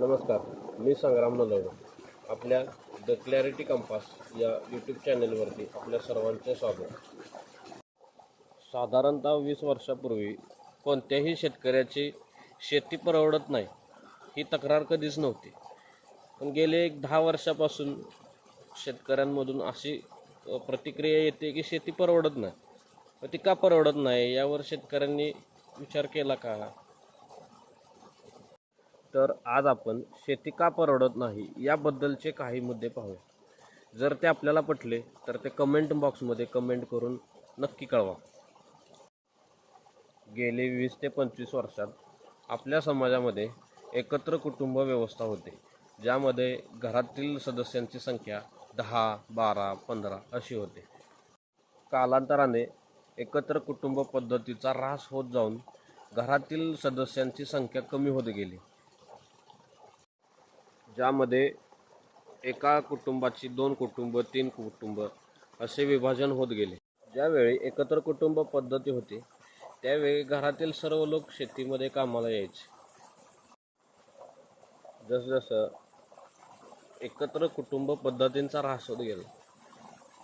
नमस्कार मी संग्राम नलवडे आपल्या the clarity compass या यूट्यूब चॅनेलवरती आपल्या सर्वांचे स्वागत. साधारणतः वीस वर्षापूर्वी कोणत्याही शेतकऱ्याची शेती परवडत नाही ही तक्रार कधीच नव्हती. पण गेले एक दहा वर्षापासून शेतकऱ्यांमधून अशी प्रतिक्रिया येते की शेती परवडत नाही. ती का परवडत नाही यावर शेतकऱ्यांनी विचार केला का? तर आज आपण शेती का परवडत नाही याबद्दलचे काही मुद्दे पाहूया. जर ते आपल्याला पटले तर ते कमेंट बॉक्समध्ये कमेंट करून नक्की कळवा. गेले वीस ते पंचवीस वर्षात आपल्या समाजामध्ये एकत्र कुटुंब व्यवस्था होते ज्यामध्ये घरातील सदस्यांची संख्या दहा बारा पंधरा अशी होते. कालांतराने एकत्र कुटुंब पद्धतीचा ऱ्हास होत जाऊन घरातील सदस्यांची संख्या कमी होत गेली. ज्यामध्ये एका कुटुंबाची दोन कुटुंब तीन कुटुंब असे विभाजन होत गेले. ज्यावेळी एकत्र कुटुंब पद्धती होती त्यावेळी घरातील सर्व लोक शेतीमध्ये कामाला यायचे. जसजसं एकत्र कुटुंब पद्धतींचा ऱ्हास होत गेला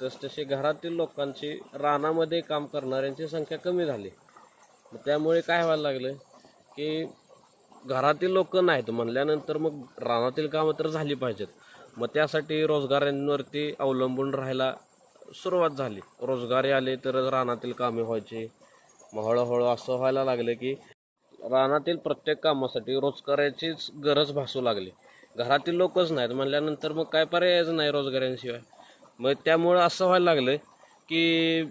तसतसे घरातील लोकांची रानामध्ये काम करणाऱ्यांची संख्या कमी झाली. त्यामुळे काय व्हायला लागलं की घरातील लोक नाहीत म्हणल्यानंतर मग रानातील कामं तर झाली पाहिजेत. मग त्यासाठी रोजगारांवरती अवलंबून राहायला सुरुवात झाली. रोजगारी आले तर रानातील कामे व्हायची. मग हळूहळू असं व्हायला लागलं की रानातील प्रत्येक कामासाठी रोजगाराचीच गरज भासू लागली. घरातील लोकच नाहीत म्हणल्यानंतर मग काय पर्यायच नाही रोजगारांशिवाय. मग त्यामुळं असं व्हायला लागलं की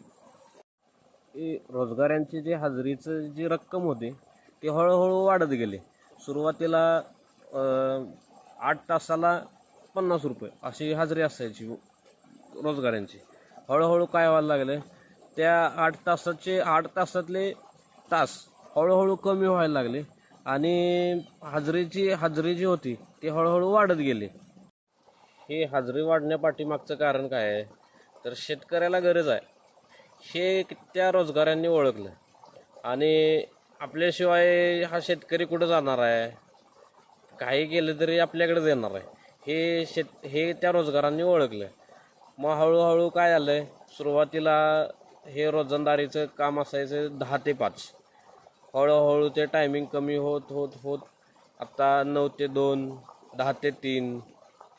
की रोजगारांची जी हजेरीचं जी रक्कम होती ती हळूहळू वाढत गेली. सुरुवातीला आठ तासाला पन्नास रुपये अशी हजेरी असायची रोजगारांची. हळूहळू काय व्हायला लागले त्या आठ तासाचे आठ तासातले तास हळूहळू कमी व्हायला लागले आणि हजेरीची हजेरी जी होती ती हळूहळू वाढत गेली. ही हजेरी वाढण्यापाठीमागचं कारण काय आहे? तर शेतकऱ्याला गरज आहे. हे त्या रोजगारांनी ओळखलं आणि आपल्याशिवाय हा शेतकरी कुठं जाणार आहे? काही केलं तरी आपल्याकडे येणार आहे. हे शेत हे त्या रोजगारांनी ओळखलं. मग हळूहळू काय झालं सुरुवातीला हे रोजंदारीचं काम असायचं दहा ते पाच. हळूहळू ते टायमिंग कमी होत होत होत. आत्ता नऊ ते दोन दहा ते तीन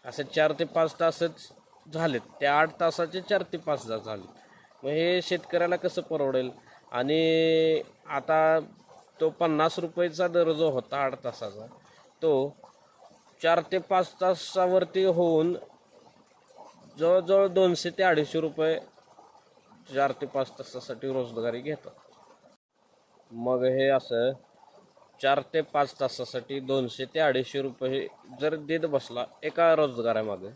असे चार ते पाच तासच झालेत. त्या आठ तासाचे चार ते पाच तास झाले. मग हे शेतकऱ्याला कसं परवडेल? आणि आता तो पन्नास रुपयेचा दर जो होता आठ तासाचा. तो चार ते पाच तासावरती होऊन जवळजवळ दोनशे ते अडीचशे रुपये चार ते पाच तासासाठी रोजगारी घेतात मग हे असं चार ते पाच तासासाठी दोनशे ते अडीचशे रुपये जर देत बसला एका रोजगारामागे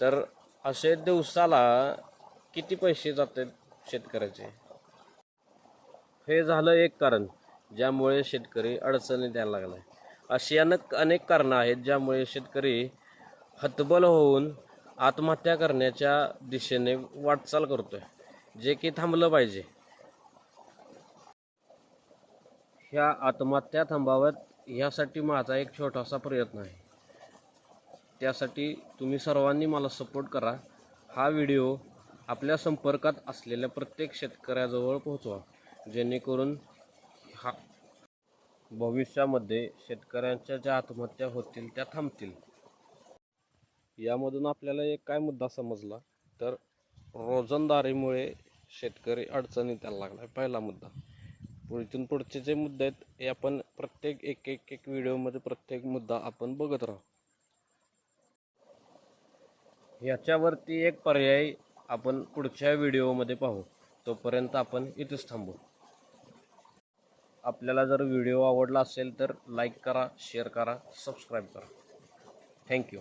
तर असे दिवसाला किती पैसे जातात शेतकऱ्याचे? हे झालं एक कारण. ज्यामुळे शेतकरी अडचणीत यायला लागला आहे अशी अनेक अनेक कारणं आहेत ज्यामुळे शेतकरी हतबल होऊन आत्महत्या करण्याच्या दिशेने वाटचाल करतोय. जे की थांबलं पाहिजे. ह्या आत्महत्या थांबाव्यात ह्यासाठी माझा एक छोटासा प्रयत्न आहे. त्यासाठी तुम्ही सर्वांनी मला सपोर्ट करा. हा व्हिडिओ आपल्या संपर्कात असलेल्या प्रत्येक शेतकऱ्याजवळ पोहोचवा. जेणेकरून हा. भविष्यामध्ये शेतकऱ्यांच्या ज्या आत्महत्या होतील त्या थांबतील. यामधून आपल्याला एक काय मुद्दा समजला? तर रोजंदारीमुळे शेतकरी अडचणीत यायला लागला पहिला मुद्दा. पुढीतून पुढचे जे मुद्दे आहेत हे आपण प्रत्येक एक एक एक व्हिडिओमध्ये प्रत्येक मुद्दा आपण बघत राहू. याच्यावरती एक पर्याय आपण पुढच्या व्हिडिओमध्ये पाहू. तोपर्यंत आपण इथेच थांबू. आपल्याला जर व्हिडिओ आवडला असेल तर लाईक करा शेअर करा सबस्क्राईब करा. थँक्यू